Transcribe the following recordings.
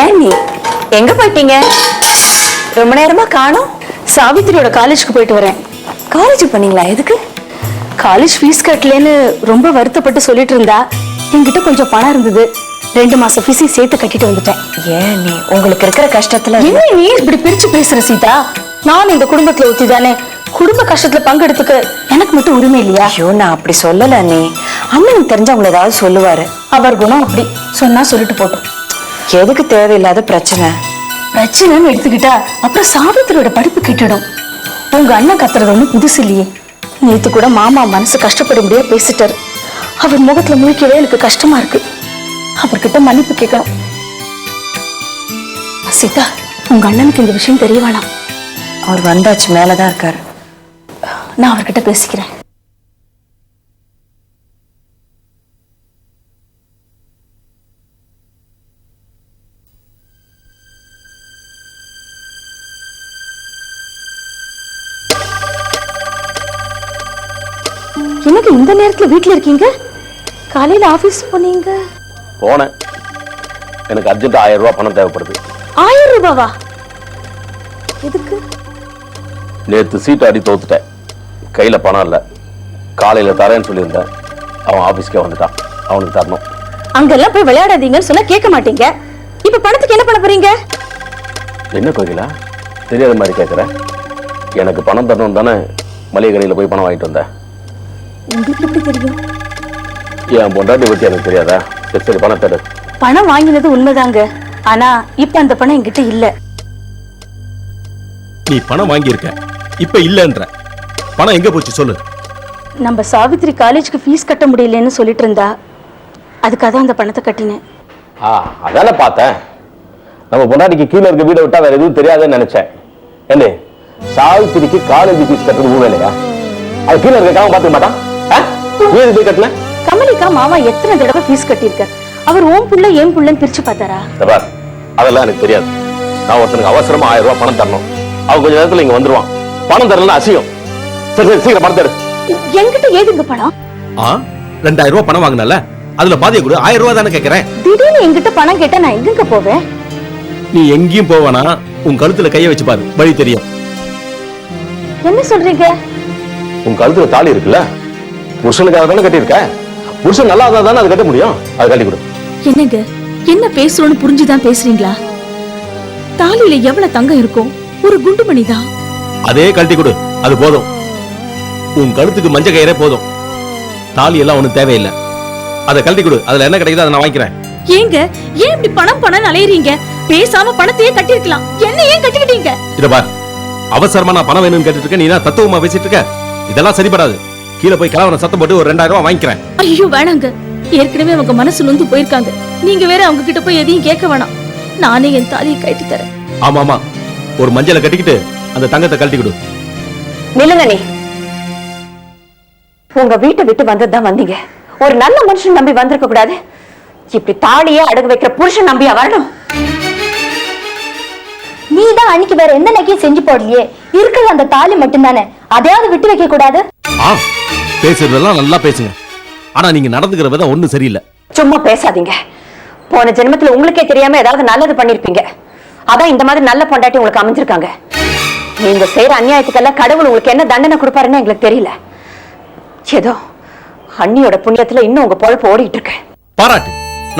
ஏன் நீ? எங்க போயிட்டீங்க? ரொம்ப நேரமா காணோம். சாவித்திரியோட காலேஜ்க்கு போயிட்டு வரேன். காலேஜ் பண்ணீங்களா எதுக்கு? காலேஜ் ஃபீஸ் கட்டலன்னு ரொம்ப வருத்தப்பட்டு சொல்லிட்டு இருந்தா. என்கிட்ட கொஞ்சம் பணம் இருந்தது. ரெண்டு மாசம் ஃபீஸையும் சேர்த்து கட்டிட்டு வந்துட்டேன். ஏன் நீ? உங்களுக்கு இருக்கிற கஷ்டத்துல என்ன நீ இப்படி பிரிச்சு பேசுற சீதா? நான் இந்த குடும்பத்துல ஒத்தி தானே குடும்ப கஷ்டத்துல பங்கெடுத்துக்க எனக்கு மட்டும் உரிமை இல்லையா? ஐயோ நான் அப்படி சொல்லல நீ அண்ணனுக்கு தெரிஞ்ச உங்களை ஏதாவது சொல்லுவாரு. அவர் குணம் அப்படி. சொன்னா சொல்லிட்டு போட்டோம். எதுக்கு தேவையில்லாத பிரச்சனை? பிரச்சனைன்னு எடுத்துக்கிட்டா அப்புறம் சாவித்திரியோட படிப்பு கெட்டுடும். உங்க அண்ணன் கத்துறது ஒண்ணும் புதுசு இல்லையே. நேத்து கூட மாமா மனசு கஷ்டப்படும்படியா பேசிட்டாரு. அவர் முகத்துல முழிக்கவே எனக்கு கஷ்டமா இருக்கு. அவர்கிட்ட மன்னிப்பு கேட்கணும். சீதா உங்க அண்ணனுக்கு இந்த விஷயம் தெரிய வேணாம். அவர் வந்தாச்சு மேலதான் இருக்காரு. நான் அவர்கிட்ட பேசிக்கிறேன். எனக்கு இந்த நேரத்துல வீட்ல இருக்கீங்க? காலையில ஆபீஸ் போனீங்க? போனேன். எனக்கு அர்ஜென்ட் ஆயிரம் ரூபாய் பணம் தேவைப்படுது. ஆயிரம் ரூபாவா? எதுக்கு? நேற்று சீட்டு அடி தோத்துட்டேன். கையில் பணம் இல்லை. காலையில் தரேன்னு சொல்லியிருந்தேன். அவன் ஆஃபீஸ்க்கே வந்துட்டான். அவனுக்கு தரணும். அங்கெல்லாம் போய் விளையாடாதீங்கன்னு சொன்னா கேட்க மாட்டீங்க. இப்ப பணத்துக்கு என்ன பண்ண போறீங்க? என்ன கோகிலா? தெரியாத மாதிரி கேட்குறேன் எனக்கு பணம் தரணும் தானே மளிகை கடையில் போய் பணம் வாங்கிட்டு வந்தேன். உங்களுக்கு எப்படி தெரியும்? என் பொண்டாட்டி பற்றி எனக்கு தெரியாதா? சரி சரி பணம் தரு. பணம் வாங்கினது உண்மைதாங்க. ஆனா இப்ப அந்த பணம் என்கிட்ட இல்ல. நீ பணம் வாங்கியிருக்க. இப்ப இல்லன்ற. பணம் எங்க போச்சு சொல்லு. நம்ம சாவித்திரி காலேஜ்க்கு ஃபீஸ் கட்ட முடியலன்னு சொல்லிட்டு இருந்தா அதுக்காக தான் அந்த பணத்தை கட்டினேன். ஆ அதானே பார்த்தேன். நம்ம பொண்டாட்டிக்கு கீழே இருக்க வீடை விட்டா வேற எதுவும் தெரியாதுன்னு நினைச்சேன். ஏண்டே சாவித்திரிக்கு காலேஜ் ஃபீஸ் கட்டுறது ஊழ இல்லையா அது கீழே இருக்க காம பார்த்துக்க மாட்டான்? நீ போய் கட்டல கமலிகா மாமா எத்தனை தடவை ஃபீஸ் கட்டியிருக்க? அவர் ஓம் புள்ள ஏன் புள்ளன்னு பிரிச்சு பார்த்தாரா? அதெல்லாம் எனக்கு தெரியாது. நான் ஒருத்தனுக்கு அவசரமா ஆயிரம் ரூபாய் பணம் தரணும். அவன் கொஞ்ச நேரத்துல இங்க வந்துருவான். பணம் தரலன்னா அசியம். சரி சரி சீக்கிரம் பணம் தரு. என்கிட்ட ஏதுங்க பணம்? ஆ ரெண்டாயிரம் ரூபாய் பணம் வாங்கினல அதுல பாதிய கொடு. ஆயிரம் ரூபாய் தானே கேக்குறேன். திடீர்னு என்கிட்ட பணம் கேட்டா நான் எங்கங்க போவேன்? நீ எங்கேயும் போவானா? உன் கழுத்துல கைய வச்சு பாரு. வழி தெரியும். என்ன சொல்றீங்க? உன் கழுத்துல தாலி இருக்குல்ல? புருஷனுக்காக தானே கட்டியிருக்க? புருஷன் நல்லா இருந்தா தானே அது கட்ட முடியும்? அது கட்டி கொடு. என்னங்க? என்ன பேசுறோம்னு புரிஞ்சுதான் பேசுறீங்களா? தாலியில எவ்வளவு தங்கம் இருக்கும் ஒரு குண்டுமணி தான் அதே கழட்டி கொடு. அது போதும். உன் கழுத்துக்கு மஞ்ச கயிறே போதும். தாலி எல்லாம் ஒண்ணும் தேவையில்லை. அதை கழட்டி கொடு. அதுல என்ன கிடைக்குதோ அதை நான் வாங்கிக்கிறேன். ஏங்க ஏன் இப்படி பணம் பணம் அலையறீங்க? பேசாம பணத்தையே கட்டிருக்கலாம் என்ன ஏன் கட்டிக்கிட்டீங்க? இத பார். அவசரமா நான் பணம் வேணும்னு கேட்டுட்டு இருக்க நீ தான் தத்துவமா பேசிட்டு இருக்க? இதெல்லாம் சரிப்படாது. கீழே போய் கலவரம் சத்தம் போட்டு ஒரு ரெண்டாயிரம் ரூபாய் வாங்கிக்கிறேன். ஐயோ வேணாங்க. ஏற்கனவே அவங்க மனசு நொந்து போயிருக்காங்க. நீங்க வேற அவங்க கிட்ட போய் எதையும் கேட்க வேணாம். நானே என் தாலியை கட்டி தரேன். ஆமா ஆமா. ஒரு மஞ்சளை கட்டிக்கிட்டு அந்த தங்கத்தை கழட்டி கொடு. நில்லுங்க நீ. உங்க வீட்டை விட்டு வந்ததுதான் வந்தீங்க. ஒரு நல்ல மனுஷன் நம்பி வந்திருக்க கூடாது. இப்படி தாலியே அடகு வைக்கிற புருஷன் நம்பியா வரணும்? நீ தான் அன்னைக்கு வேற எந்த நகையும் செஞ்சு போடலையே. இருக்கிறது அந்த தாலி மட்டும்தானே? அதையாவது விட்டு வைக்க கூடாது? ஆ பேசுறதெல்லாம் நல்லா பேசுங்க. ஆனா நீங்க நடந்துக்கிற விதம் ஒண்ணும் சரியில்லை. சும்மா பேசாதீங்க. போன ஜென்மத்துல உங்களுக்கே தெரியாம ஏதாவது நல்லது பண்ணிருப்பீங்க. அதான் இந்த மாதிரி நல்ல பொண்டாட்டி உங்களுக்கு அமைஞ்சிருக்காங்க. நீங்க செய்யற அநியாயத்துக்கெல்லாம் கடவுள் உங்களுக்கு என்ன தண்டனை கொடுப்பாருன்னு எங்களுக்கு தெரியல. ஏதோ அண்ணியோட புண்ணியத்துல இன்னும் உங்க பொழப்பு ஓடிட்டு இருக்கு பாராட்டு.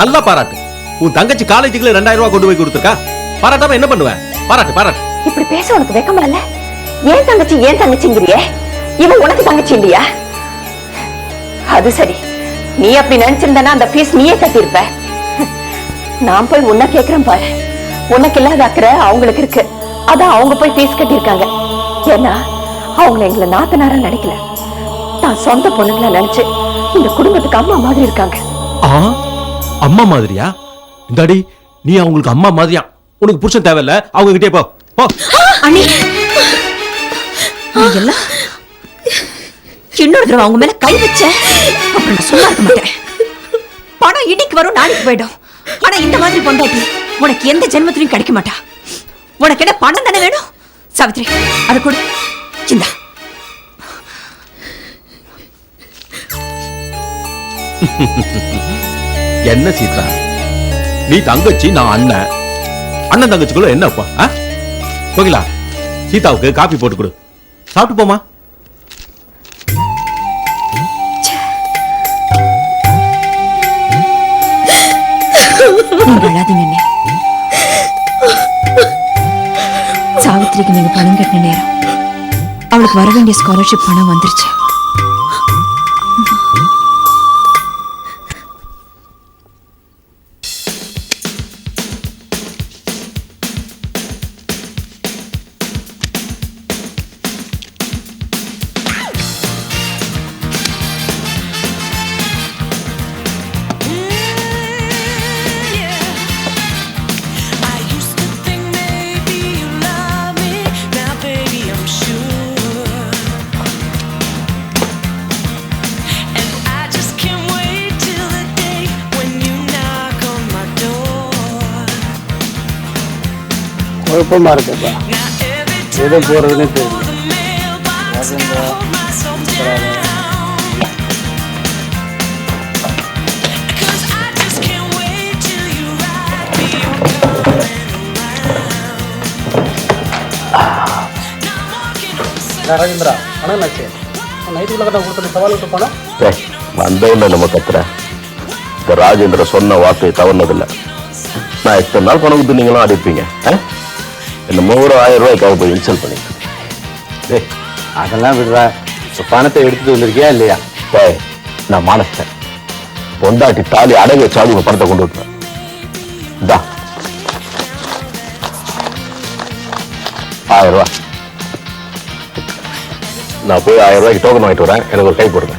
நல்லா பாராட்டு. உன் தங்கச்சி காலேஜுக்குள்ள ரெண்டாயிரம் ரூபாய் கொண்டு போய் கொடுத்துருக்கா? பாராட்டாம என்ன பண்ணுவேன் பாராட்டு பாராட்டு. இப்படி பேச உனக்கு வெக்கமா இல்ல ஏன் தங்கச்சி ஏன் தங்கச்சிங்கிறியே? இவன் உனக்கு தங்கச்சி இல்லையா? அது சரி. நீ அப்படி நினைச்சிருந்தனா அந்த ஃபீஸ் நீயே கட்டியிருப்ப. நான் போய் உன்னை கேக்குறேன் பாரு. உனக்கு இல்லாத அக்கறை அவங்களுக்கு இருக்கு. அதான் அவங்க போய் ஃபீஸ் கட்டியிருக்காங்க. ஏன்னா அவங்க எங்களை நாத்தனாரா நினைக்கல. தான் சொந்த பொண்ணுங்களா நினைச்சு இந்த குடும்பத்துக்கு அம்மா மாதிரி இருக்காங்க. ஆ? அம்மா மாதிரியா? இந்தாடி நீ அவங்களுக்கு அம்மா மாதிரியா? உனக்கு புருஷன் தேவையில்ல. அவங்க கிட்டே போ. போ. அண்ணி. எல்லாம் இன்னொரு தடவை அவங்க மேல கை வச்ச அப்புறம் நான் சும்மா இருக்க மாட்டேன். பணம் இடிக்கு வரும் நாளைக்கு போயிடும். ஆனா இந்த மாதிரி பொண்டாட்டி உனக்கு எந்த ஜென்மத்திலையும் கிடைக்க மாட்டா. உனக்கு என்ன பணம் தானே வேணும்? சாவித்ரி அதை கொடு. சிந்தா. என்ன சீதா? நீ தங்கச்சி நான் அண்ணன். அண்ணன் தங்கச்சிக்குள்ள என்னப்பா ஆ? சீதாவுக்கு காபி போட்டு கொடு. சாப்பிட்டு போமா நீங்க அழாதீங்க அண்ணே. சாவித்திரிக்கு நீங்க பணம் கட்டின நேரம் அவளுக்கு வர வேண்டிய ஸ்காலர்ஷிப் பணம் வந்துருச்சு. Now I'm walking on நான் ராஜேந்திரா பணம் ஆச்சு நைட்டுக்குள்ள கட்ட கொடுத்த சவால் விட்டு பணம் டேய், வந்தவன நம்ம கத்துற இந்த ராஜேந்திர சொன்ன வார்த்தையை தவறுனதில்ல. நான் எத்தனை நாள் பணம் கொடுத்து நீங்களும் அடிப்பீங்க என்னமோ ஒரு ஆயிரம் ரூபாய்க்காக போய் இன்சல்ட் பண்ணி டேய் அதெல்லாம் விடுறா. இப்போ பணத்தை எடுத்துட்டு வந்திருக்கியா இல்லையா? டேய் நான் மானஸ்தேன். பொண்டாட்டி தாலி அடகு வச்சாலும் உங்க பணத்தை கொண்டு விட்டுறேன் இந்தா. ஆயிரம் ரூபா நான் போய் ஆயிரம் ரூபாய்க்கு டோக்கன் வாங்கிட்டு வரேன். எனக்கு ஒரு கை போடுங்க.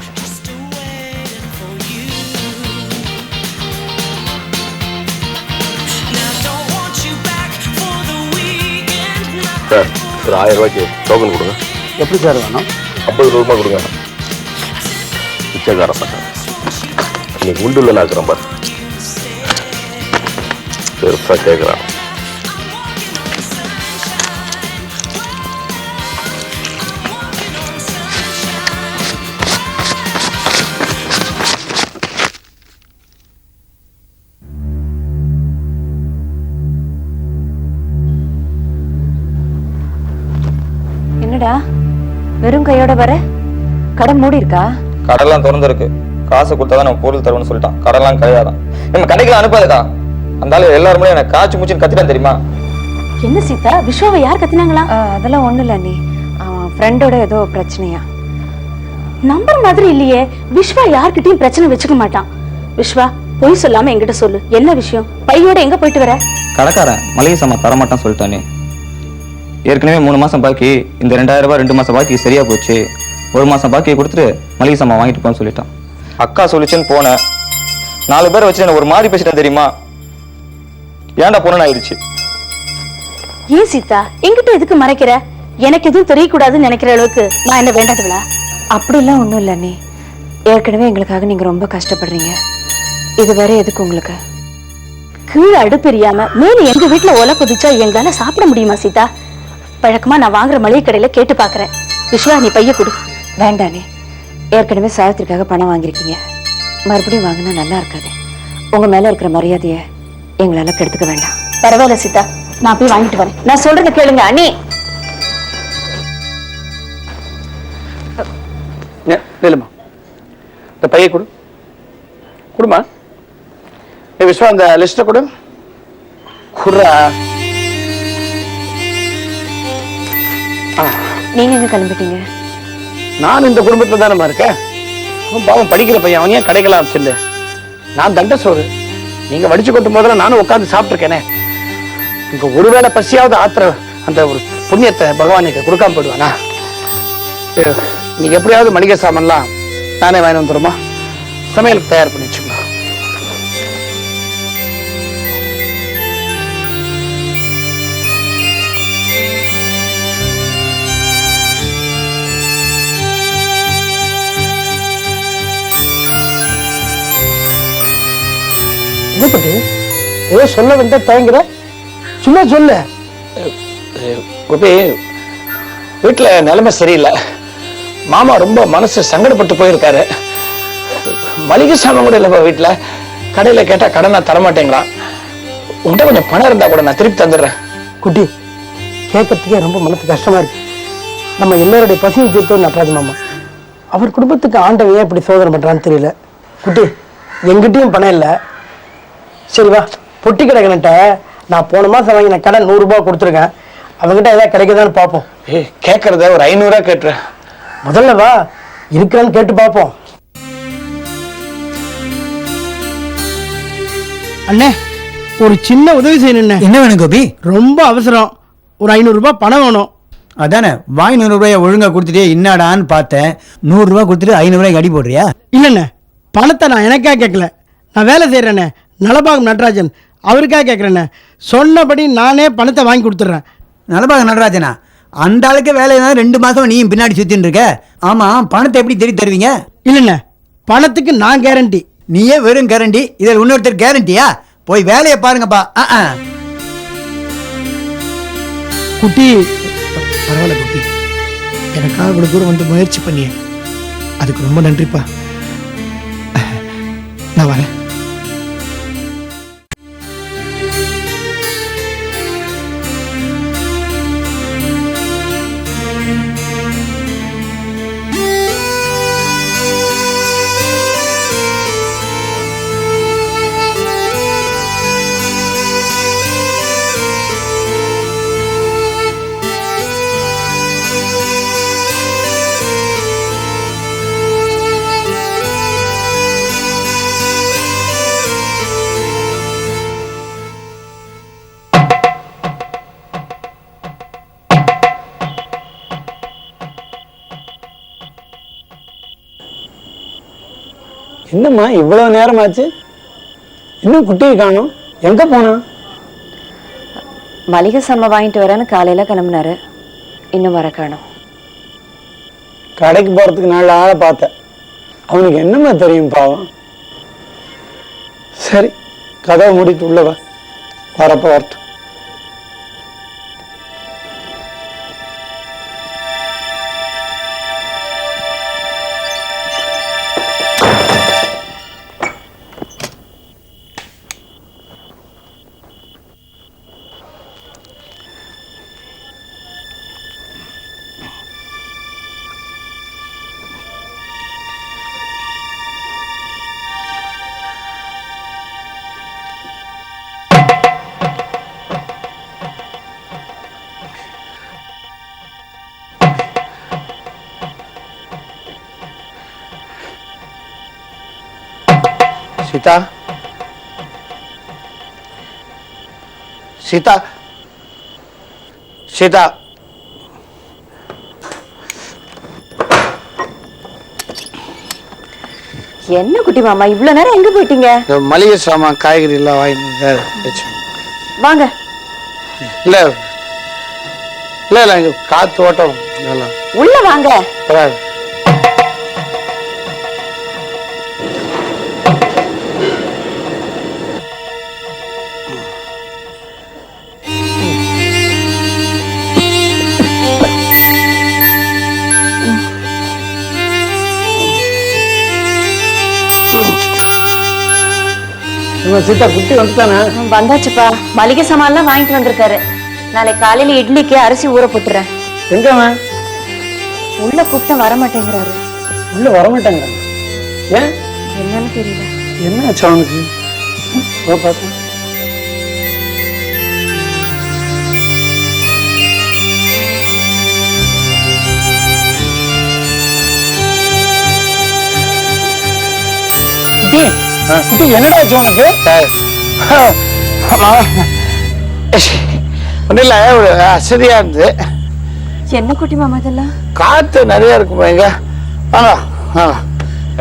சார் ஆயிரம் ரூபாய்க்கு டோக்கன் கொடுங்க. எப்படி சார் வேணும்? ஐம்பது ரூபா கொடுங்க. பிச்சைக்கார பட்டம் இன்னைக்கு உண்டுல நான் இருக்கிறேன் பாரு. பெருசா கேட்குறான் வர? கடை மூடி இருக்கா? கடைலாம் திறந்துருக்கு. காசு கொடுத்தா தான் நம்ம பொருள் தருவோம்னு சொல்லிட்டான். கடைலாம் கிடையாதான். நம்ம கடைக்கெல்லாம் அனுப்பாதக்கா. அந்த ஆளு எல்லாருமே எனக்கு காய்ச்சி மூச்சுன்னு கத்திட்டான் தெரியுமா? என்ன சீதா? விஸ்வாவை யார் கத்தினாங்களா? அதெல்லாம் ஒண்ணு இல்ல நீ அவன் ஃப்ரெண்டோட ஏதோ பிரச்சனையா. நம்பர் மாதிரி இல்லையே. விஸ்வா யார்கிட்டயும் பிரச்சனை வச்சுக்க மாட்டான். விஸ்வா பொய் சொல்லாம என்கிட்ட சொல்லு. என்ன விஷயம்? பையோட எங்க போயிட்டு வர? கடைக்காரன் மளிகை சாமான் தரமாட்டான்னு சொல்லிட்டானே. ஏற்கனவே மூணு மாசம் பாக்கி இந்த ரெண்டாயிரம் ரூபாய் ரெண்டு மாசம் பாக்கி சரியா போச்சு. ஒரு மாசம் பாக்கியை கொடுத்துட்டு மளிகை சாமான் வாங்கிட்டு போன்னு சொல்லிட்டான். அக்கா சொல்லிச்சுன்னு போனேன் நாலு பேரை வச்சு ஒரு மாதிரி பேசிட்டேன் தெரியுமா? ஏன்டா போனேன்னு ஆயிடுச்சு? ஏன் சீதா? என்கிட்ட எதுக்கு மறைக்கிற? எனக்கு எதுவும் தெரியக்கூடாதுன்னு நினைக்கிற அளவுக்கு நான் என்ன வேண்டாதுங்களா அப்படிலாம் ஒண்ணும் இல்ல நீ ஏற்கனவே எங்களுக்காக நீங்க ரொம்ப கஷ்டப்படுறீங்க. இது வேற எதுக்கு உங்களுக்கு? கீழே அடுப்பெரியாம மேல எங்க வீட்டுல ஒலை கொதிச்சா எங்களால சாப்பிட முடியுமா சீதா? வழக்கமா நான் வாங்குற மளிகை கடையில கேட்டு பாக்குறேன். விஸ்வா நீ பைய கொடு. வேண்டானே. ஏற்கனவே சாவித்திரிக்காக பணம் வாங்கியிருக்கீங்க. மறுபடியும் வாங்கினா நல்லா இருக்காது. உங்க மேல இருக்கிற மரியாதைய எங்களால கெடுத்துக்க வேண்டாம். பரவாயில்ல சீதா. நான் போய் வாங்கிட்டு வரேன். நான் சொல்றத கேளுங்க அண்ணி. நிலுமா இந்த பையை கொடு. கொடுமா. விஸ்வா அந்த லிஸ்ட்டை கொடு. குர்ரா நீங்க எங்க கிளம்பிட்டீங்க? நான் இந்த குடும்பத்துல தானே இருக்கேன். அவன் பாவம் படிக்கிற பையன் அவன் ஏன் கிடைக்கலாம் வச்சிருந்த நான் தண்ட சோறு நீங்க வடிச்சு கொட்டும் போதெல்லாம் நானும் உட்கார்ந்து சாப்பிட்டுருக்கேனே. இங்க ஒருவேளை பசியாவது ஆத்திர அந்த ஒரு புண்ணியத்தை பகவான் நீங்க கொடுக்காம போயிடுவானா? அஹ், நீங்க எப்படியாவது மளிகை சாமான்லாம் நானே வாங்கி வந்துருமா? சமையலுக்கு தயார் பண்ணி வச்சுக்கணும். என்ன பட்டி ஏதோ சொல்ல வந்த தயங்குற? சும்மா சொல்லு. கோபி வீட்டில் நிலைமை சரியில்லை. மாமா ரொம்ப மனசு சங்கடப்பட்டு போயிருக்காரு. மளிகை சாமான் கூட இல்லைப்பா வீட்டில் கடையில் கேட்டால் கடனை தரமாட்டேங்கிறான். உன்கிட்ட கொஞ்சம் பணம் இருந்தா கூட நான் திருப்பி தந்துடுறேன். குட்டி கேட்கறதுக்கே ரொம்ப மனசு கஷ்டமா இருக்கு. நம்ம எல்லாருடைய பசியை தீர்த்தோம் நட்ராஜ் மாமா. அவர் குடும்பத்துக்கு ஆண்டவன் ஏன் இப்படி சோதனை பண்றான்னு தெரியல. குட்டி எங்கிட்டயும் பணம் இல்லை. சரி வா பொட்டி கடைக்கன்ட்ட நான் போன மாசம் வாங்கின கடன் நூறு ரூபாய் கொடுத்துருக்கேன். அவங்ககிட்ட ஏதாவது கிடைக்குதான்னு பார்ப்போம். ஏய் கேட்கறத ஒரு ஐநூறுரூவா கேட்டுறேன் முதல்ல வா இருக்கிறான்னு கேட்டு பார்ப்போம். அண்ணே ஒரு சின்ன உதவி செய்யணும் என்ன வேணும் கோபி? ரொம்ப அவசரம். ஒரு ஐநூறு ரூபாய் பணம் வேணும். அதானே வாய் நூறு ரூபாய ஒழுங்கா கொடுத்துட்டே என்னடான்னு பார்த்தேன். நூறு ரூபாய் கொடுத்துட்டு ஐநூறு ரூபாய்க்கு அடி போடுறியா? இல்லைண்ணே பணத்தை நான் எனக்கா கேட்கல. நான் வேலை செய்கிறேண்ணே நலபாகம் நடராஜன். அவருக்காக கேட்குறேண்ணே சொன்னபடி நானே பணத்தை வாங்கி கொடுத்துட்றேன். நலபாக நடராஜனா? அந்த ஆளுக்கு வேலையை ரெண்டு மாசம் நீயும் பின்னாடி சுத்தின்னு இருக்க. ஆமா பணத்தை எப்படி தேடி தருவீங்க? இல்லைண்ணே பணத்துக்கு நான் கேரண்டி நீயே வெறும் கேரண்டி இதில் இன்னொருத்தர் கேரண்டியா போய் வேலையை பாருங்கப்பா. ஆ ஆ. குட்டி பரவாயில்ல குட்டி. எனக்காக இவ்வளோ தூரம் வந்து முயற்சி பண்ணியே. அதுக்கு ரொம்ப நன்றிப்பா. நான் வரேன். என்னம்மா இவ்வளவு நேரமாச்சு? இன்னும் குட்டியை காணும். எங்க போனா? மளிகை சாமான் வாங்கிட்டு வரேன்னு காலையில கிளம்புனாரு. இன்னும் வர காணோம். கடைக்கு போறதுக்கு நாலு ஆளை பார்த்தேன். அவனுக்கு என்னம்மா தெரியும் பாவம்? சரி கதவை மூடிட்டு உள்ள வா. வரப்ப வரட்டும். சீதா? சீதா? சீதா? என்ன குட்டி மாமா இவ்வளவு நேரம் எங்க போயிட்டீங்க? இந்த மளிகை சாமான் காய்கறி எல்லாம் வாங்கி வச்சு வாங்க. இல்ல இல்ல இல்ல இங்க காத்து ஓட்டம் உள்ள வாங்க. இவன் சீதா குட்டி வந்துட்டானே. வந்தாச்சுப்பா. மளிகை சாமான்லாம் வாங்கிட்டு வந்திருக்காரு. நாளை காலையில இட்லிக்கு அரிசி ஊற போட்டுறேன். எங்க அவன்? உள்ள கூப்பிட்டா வர மாட்டேங்கிறாரு உள்ள வரமாட்டாங்க. ஏன்? என்னன்னு தெரியல. என்ன ஆச்சு அவனுக்கு? பார்த்தேன் குட்டி என்னடா ஆச்சு உனக்கு ஒன்றும் இல்லை ஒரு அசதியா இருந்து. என்ன குட்டி மாமா இதெல்லாம்? காத்து நிறைய இருக்குமா வாங்க வாங்க.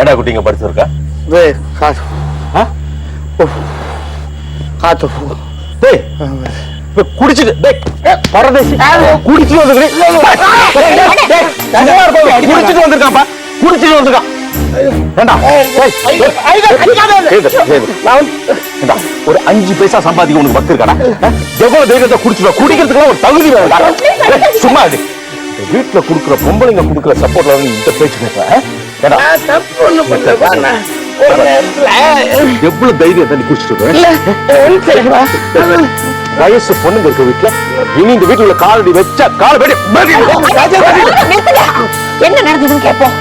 ஏடா குட்டிங்க படிச்சிருக்கா வே காத்து. ஆ? உஃப். காத்து. உஃப். டேய் குடிச்சிட்டு டேய் ஏ, பரதேசி. குடிச்சிட்டு வந்துருக்கேன் குடிச்சிட்டு வந்திருக்கான்ப்பா. குடிச்சிட்டு வந்திருக்கான். ஒரு அஞ்சு பைசா சம்பாதிக்க உனக்கு பத்து இருக்காடா? எவ்வளவு தைரியத்தை குடிச்சுட குடிக்கிறதுக்கு ஒரு தகுதி வேண்டாம் சும்மா. இந்த வீட்டுல குடுக்குற பொம்பளைங்க குடுக்குற சப்போர்ட்ல வந்து இந்த பேச்சு பேசுற ஆ? ஏண்டா, தப்பு ஒண்ணு பண்ணலப்பா. நான் ஒரு நேரத்துல எவ்வளவு தைரியம் தண்ணி குடிச்சிட்டு வயசு பொண்ணுங்க இருக்க வீட்டுல இனி இந்த வீட்டுல காலடி வச்சா கால. என்ன நடந்ததுன்னு கேட்போம்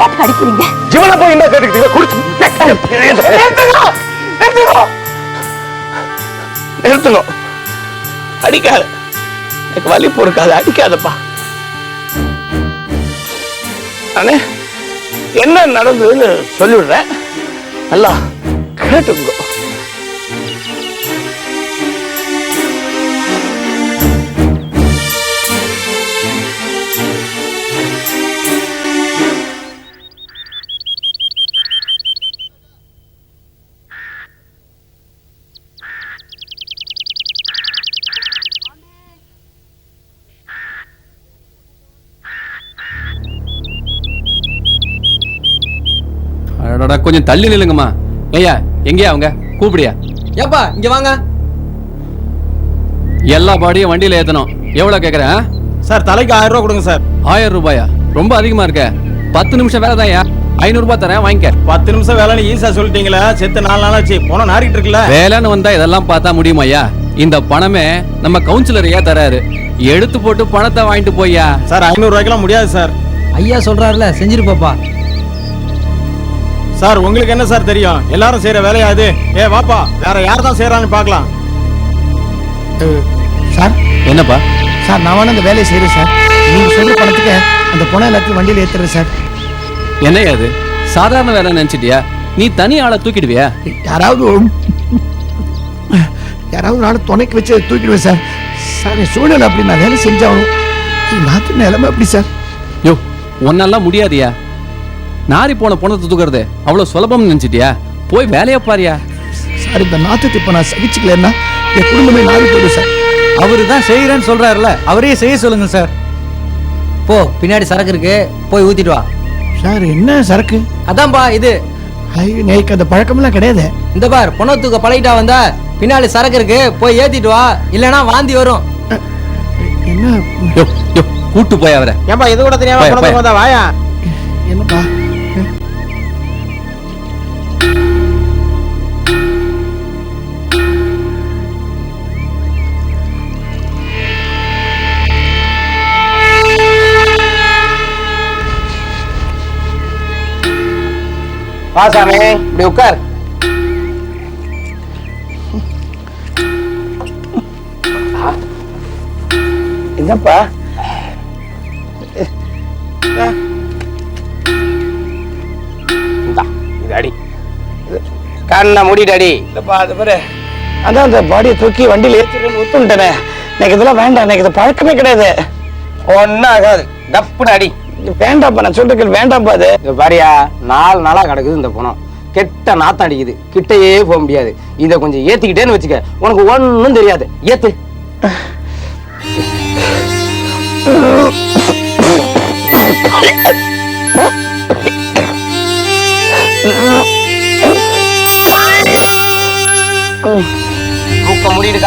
பாட்டுக்கு அடிக்கிறீங்க. ஜீவன போய் என்ன கேட்டுக்கிட்டீங்க? குடிச்சு அடிக்காத. எனக்கு வலி பொறுக்காத. அடிக்காதப்பா. நானே என்ன நடந்ததுன்னு சொல்லிவிடுறேன். நல்லா கேட்டுக்கோ. அடடா கொஞ்சம் தள்ளி நில்லுங்கம்மா. ஏய்யா எங்கேயா அவங்க? கூப்பிடியா? ஏப்பா இங்க வாங்க. எல்லா பாடியும் வண்டியில ஏத்தணும். எவ்வளவு கேக்குறேன்? சார் தலைக்கு ஆயிரம் ரூபா கொடுங்க சார். ஆயிரம் ரூபாயா? ரொம்ப அதிகமா இருக்க. பத்து நிமிஷம் வேலை தான்யா ஐநூறு ரூபாய் தரேன் வாங்கிக்க. பத்து நிமிஷம் வேலைன்னு ஈஸியா சொல்லிட்டீங்களா. செத்து நாலு நாளாச்சு போன நாரிட்டு இருக்குல்ல. வேலைன்னு வந்தா இதெல்லாம் பார்த்தா முடியுமா ஐயா? இந்த பணமே நம்ம கவுன்சிலர் ஐயா தராரு. எடுத்து போட்டு பணத்தை வாங்கிட்டு போய்யா. சார் ஐநூறு ரூபாய்க்கெல்லாம் முடியாது சார். ஐயா சொல்றாருல செஞ்சிரு பாப்பா. சார் உங்களுக்கு என்ன சார் தெரியும்? எல்லாரும் செய்யற வேலையா இது? ஏ வாப்பா வேற யார் தான் செய்யறான்னு பார்க்கலாம். சார். என்னப்பா? சார் நான் வேணா அந்த வேலையை செய்யறேன் சார். நீங்க சொல்ற பணத்துக்கு அந்த பணம் எல்லாத்தையும் வண்டியில ஏத்துறேன் சார். என்னய்யா அது சாதாரண வேலை நினைச்சிட்டியா? நீ தனி ஆளை தூக்கிடுவியா? யாராவது யாராவது நாளை துணைக்கு வச்சு தூக்கிடுவேன் சார். சார் என் சூழ்நிலை அப்படி நான் வேலை செஞ்சாகணும் நாட்டு நிலைமை அப்படி சார். யோ உன்னெல்லாம் முடியாதியா? நாரி போன பணத்தை தூக்குறது அவ்வளவு சுலபம்னு நினைச்சிட்டியா? போய் வேலையை பாரியா. சார் இந்த நாட்டத்தை இப்போ நான் சகிச்சுக்கலன்னா என் குடும்பமே நாரி போயிடும் சார். அவரு தான் செய்யறேன்னு சொல்றாருல அவரே செய்ய சொல்லுங்க சார். போ பின்னாடி சரக்கு இருக்கு. போய் ஊத்திட்டு வா. சார் என்ன சரக்கு? அதான்பா இது. ஐயோ நேக்கு அந்த பழக்கமெல்லாம் கிடையாது. இந்த பார் பணத்துக்கு பழகிட்டா வந்தா பின்னாடி சரக்கு இருக்கு. போய் ஏத்திட்டு வா. இல்லனா வாந்தி வரும். என்ன? கூட்டு போய் அவரை. ஏன்பா இது கூட தெரியாம வாயா? என்னப்பா? வா சாமி இப்படி உட்கார். என்னப்பா? அடி. கண்ணை மூடிட்டு இல்லப்பா அது பாரு. அதான் அந்த பாடியை தூக்கி வண்டியில் ஏற்றிடுன்னு ஒத்துட்டேனே எனக்கு இதெல்லாம் வேண்டாம் எனக்கு இது பழக்கமே கிடையாது. ஒன்னும் ஆகாது. டப்புன்னு அடி. வேண்டாம்ப்பா நான் சொல்றேன் வேண்டாம்ப்பா அது. இது பாரியா நாலு நாளா கிடக்குது இந்த பணம். கெட்ட நாத்தம் அடிக்குது. கிட்டயே போக முடியாது. இதை கொஞ்சம் ஏத்திக்கிட்டேன்னு வச்சுக்க. உனக்கு ஒன்னும் தெரியாது. ஏத்து. மூக்க மூடிட்டு